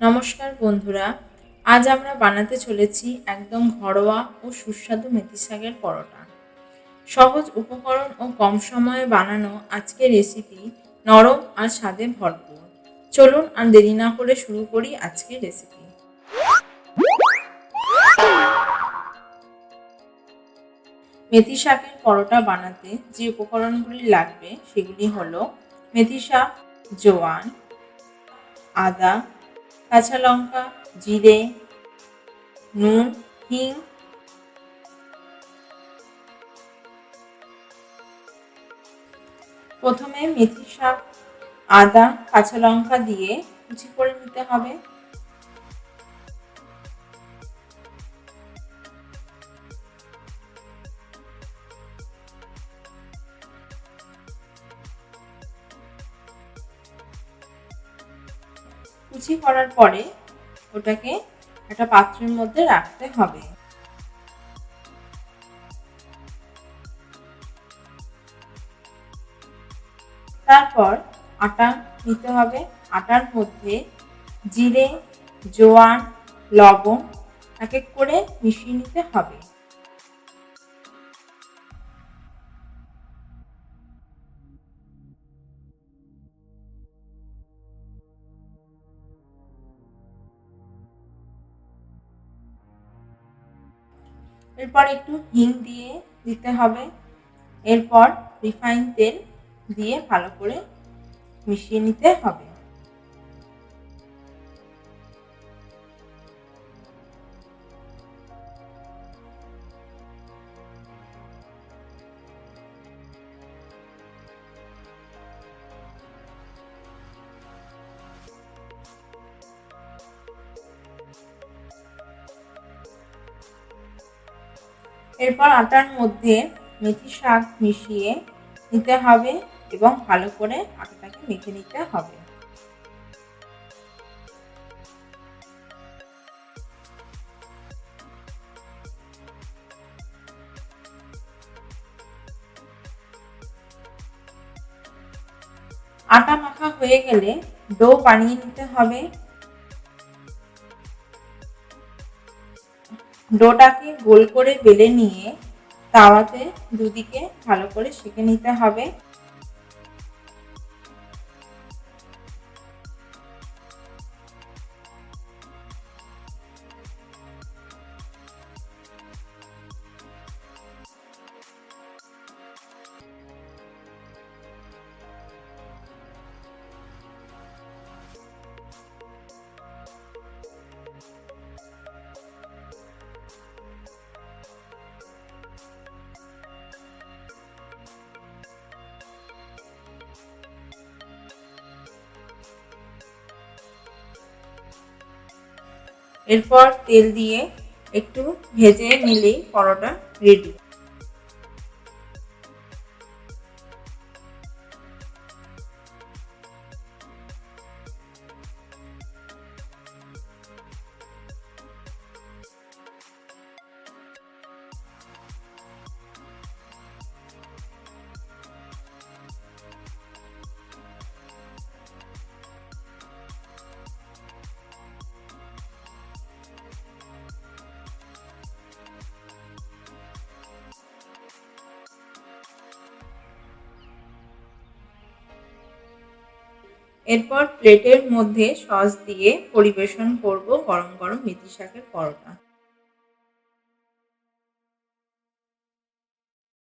নমস্কার বন্ধুরা, আজ আমরা বানাতে চলেছি একদম ঘরোয়া ও সুস্বাদু মেথি শাকের পরোটা। সহজ উপকরণ ও কম সময়ে বানানো আজকের রেসিপি নরম আর স্বাদে ভরপুর। চলুন আর দেরি না করে শুরু করি আজকের রেসিপি মেথি শাকের পরোটা বানাতে যে উপকরণগুলি লাগবে সেগুলি হলো মেথি শাক, জোয়ান, আদা কাঁচা লঙ্কা, জিরে, নুন, হিং। প্রথমে মেথি শাক, আদা, কাঁচা লঙ্কা দিয়ে কুচি করে নিতে হবে। কুচি করার পরে ওটাকে একটা পাত্রের মধ্যে রাখতে হবে। তারপর আটা নিতে হবে। আটার মধ্যে জিরে, জোয়ান, লবণ এক এক করে মিশিয়ে নিতে হবে। এরপর একটু হিং দিয়ে দিতে হবে। এরপর রিফাইন তেল দিয়ে ভালো করে মিশিয়ে নিতে হবে। এরপর আটার মধ্যে মেথি শাক মিশিয়ে নিতে হবে এবং ভালো করে আটাটাকে মেখে নিতে হবে। আটা মাখা হয়ে গেলে ডো বানিয়ে নিতে হবে। ডোটাকে গোল করে বেলে নিয়ে তাওয়াতে দুদিকে ভালো করে সেঁকে নিতে হবে। এরপর তেল দিয়ে একটু ভেজে নিলেই পরোটা রেডি এরপর প্লেটের মধ্যে সস দিয়ে পরিবেশন করব গরম গরম মেথি শাকের পরোটা।